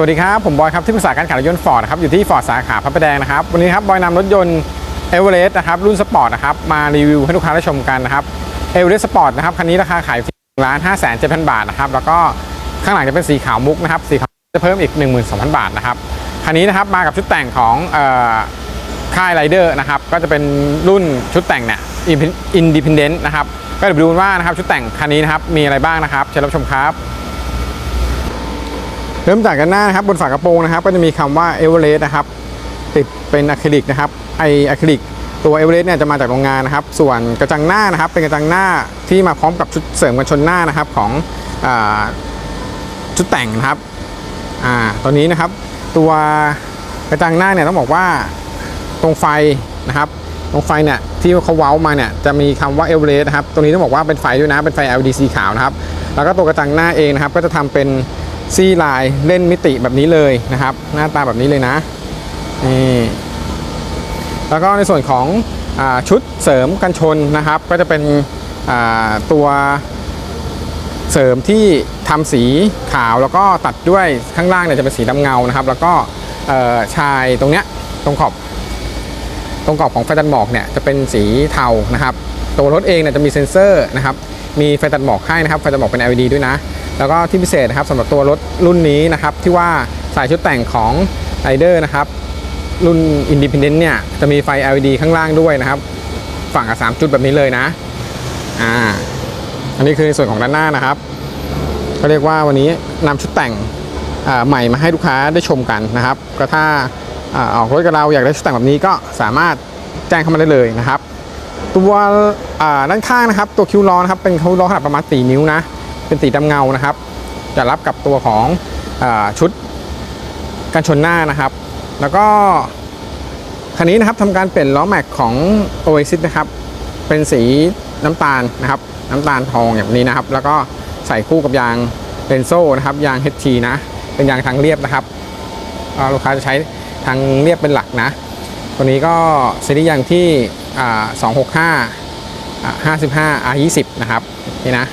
วัสดีครับ ผมบอยครับที่ปรึกษาการขายรถยนต์ฟอร์ดครับอยู่ที่ฟอร์ดสาขาพระประแดงนะครับ วันนี้ครับบอยนำรถยนต์เอเวอเรสต์นะครับรุ่นสปอร์ตนะครับมารีวิวให้ลูกค้าได้ชมกันนะครับเอเวอเรสต์สปอร์ตนะครับคันนี้ราคาขายอยู่ที่ล้านห้าแสนเจ็ดพันบาทนะครับแล้วก็ข้างหลังจะเป็นสีขาวมุกนะครับสีขาวจะเพิ่มอีก 12,000 บาทนะครับคันนี้นะครับมากับชุดแต่งของค่ายไรเดอร์นะครับก็จะเป็นรุ่นชุดแต่งเนี่ยอินดิพเดนต์นะครับก็เดี๋ยวไปดูกันว่านะครับชุดแต่งคันนี้นะครับมีอะไรบ้างนะครับเชิญรับชมครับ ริ่มจากกันหน้านะครับบนฝากระโปรงนะครับก็จะมีคำว่าเอเวอเรสต์นะครับติดเป็นอะคริลิกนะครับไออะคริลิกตัวเอเวอเรสต์เนี่ยจะมาจากโรงงานนะครับ ส่วนกระจังหน้านะครับ เป็นกระจังหน้าที่มาพร้อมกับชุดเสริมกันชนหน้านะครับของอชุดแต่งนะครับอ่าตัวนี้นะครับ ตัวกระจังหน้าเนี่ยต้องบอกว่าตรงไฟนะครับ ตรงไฟเนี่ยที่เขาเว้ามาเนี่ยจะมีคำว่าเอเวอเรสต์นะครับตรงนี้ต้องบอกว่าเป็นไฟด้วยนะเป็นไฟ LED สีขาวนะครับ แล้วก็ตัวกระจังหน้าเองนะครับ ก็จะทำเป็น ซี่ลายเล่นมิติแบบนี้เลยนะครับ หน้าตาแบบนี้เลยนะนี่แล้วก็ในส่วนของอชุดเสริมกันชนนะครับ ก็จะเป็นตัวเสริมที่ทำสีขาวแล้วก็ตัดด้วยข้างล่างเนี่ยจะเป็นสีดำเงานะครับ แล้วก็ชายตรงเนี้ยตรงขอบตรงกรอบของไฟตัดหมอกเนี่ยจะเป็นสีเทานะครับ ตัวรถเองเนี่ยจะมีเซ็นเซอร์นะครับมีไฟตัดหมอกให้นะครับไฟตัดหมอกเป็น LED ด้วยนะ แล้วก็ที่พิเศษนะครับสำหรับตัวรถรุ่นนี้นะครับที่ว่าใส่ชุดแต่งของ r i d e r นะครับรุ่น Independent เนี่ยจะมีไฟ LED ข้างล่างด้วยนะครับ ฝั่งกับ3จุดแบบนี้เลยนะอ่าอันนี้คือในส่วนของด้านหน้านะครับก็เรียกว่าวันนี้นำชุดแต่งอ่าใหม่มาให้ลูกค้าได้ชมกันนะครับ ก็ถ้าออกรถกับเราอยากได้ชุดแต่งแบบนี้ก็สามารถแจ้งเข้ามาได้เลยนะครับ ตัวอ่าด้านข้างนะครับ ตัวคิวล้อนะครับเป็นคิวล้อขนาดประมาณ4นิ้วนะ เป็นสีดำเงานะครับ จะรับกับตัวของอชุดกันชนหน้านะครับ แล้วก็คันนี้นะครับทำการเปลี่ยนล้อแม็กของ Oasis นะครับ เป็นสีน้ำตาลนะครับ น้ำตาลทองอย่างนี้นะครับ แล้วก็ใส่คู่กับยางเรนโซ่นะครับ ยาง HT นะ เป็นยางทางเรียบนะครับลูกค้าจะใช้ทางเรียบเป็นหลักนะ ตัวนี้ก็ซีรีส์ยางที่อ่า265อ่า55 R20 นะครับ นี่นะ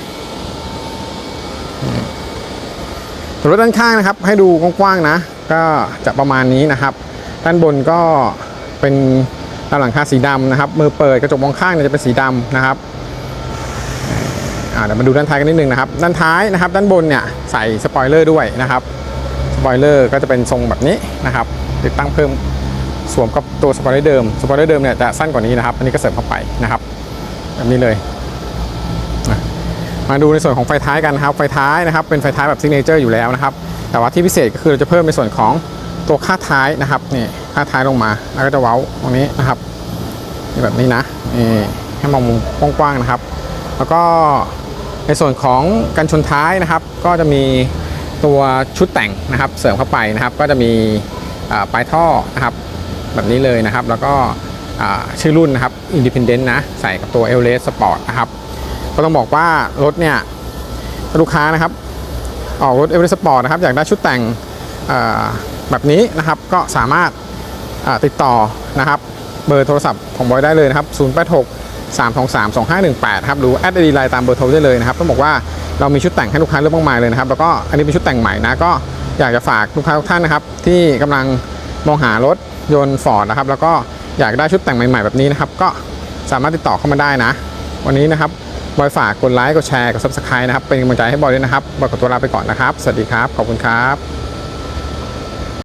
ส่วนรถด้านข้างนะครับ ให้ดูกว้างๆนะ ก็จะประมาณนี้นะครับ ด้านบนก็เป็นด้านหลังคาสีดำนะครับ มือเปิดกระจกมองข้างเนี่ยจะเป็นสีดำนะครับเดี๋ยวมาดูด้านท้ายกันนิดนึงนะครับ ด้านท้ายนะครับ ด้านบนเนี่ยใส่สปอยเลอร์ด้วยนะครับสปอยเลอร์ก็จะเป็นทรงแบบนี้นะครับ ติดตั้งเพิ่มสวมกับตัวสปอยเลอร์เดิมสปอยเลอร์เดิมเนี่ยจะสั้นกว่านี้นะครับ อันนี้ก็เสริมเข้าไปนะครับแบบนี้เลย มาดูในส่วนของไฟท้ายกันนะครับ ไฟท้ายนะครับเป็นไฟท้ายแบบซิกเนเจอร์อยู่แล้วนะครับ แต่ว่าที่พิเศษก็คือเราจะเพิ่มในส่วนของตัวค่าท้ายนะครับนี่ค่าท้ายลงมาแล้วก็จะเว้าตรงนี้นะครับแบบนี้นะนี่ให้มองมุมกว้างๆนะครับ แล้วก็ในส่วนของกันชนท้ายนะครับ ก็จะมีตัวชุดแต่งนะครับ เสริมเข้าไปนะครับ ก็จะมีปลายท่อนะครับ แบบนี้เลยนะครับ แล้วก็ชื่อรุ่นนะครับ Independent นะ ใส่กับตัว e l r e s Sport นะครับ ก็ต้องบอกว่ารถเนี่ยลูกค้านะครับ ออกรถเอเวอเรสต์สปอร์ตนะครับอยากได้ชุดแต่งแบบนี้นะครับก็สามารถติดต่อนะครับเบอร์โทรศัพท์ของบอยได้เลยนะครับ 086 323 2518ครับหรือแอดไอดีไลน์ตามเบอร์โทรได้เลยนะครับต้องบอกว่าเรามีชุดแต่งให้ลูกค้าเลือกมากมายเลยนะครับแล้วก็อันนี้เป็นชุดแต่งใหม่นะก็อยากจะฝากลูกค้าทุกท่านนะครับ ที่กำลังมองหารถยนต์ฟอร์ดนะครับ แล้วก็อยากได้ชุดแต่งใหม่ๆแบบนี้นะครับ ก็สามารถติดต่อเข้ามาได้นะ วันนี้นะครับ บอยฝากกดไลค์กดแชร์กด subscribe นะครับเป็นกำลังใจให้บอยด้วยนะครับบอยขอตัวลาไปก่อนนะครับ สวัสดีครับ ขอบคุณครับ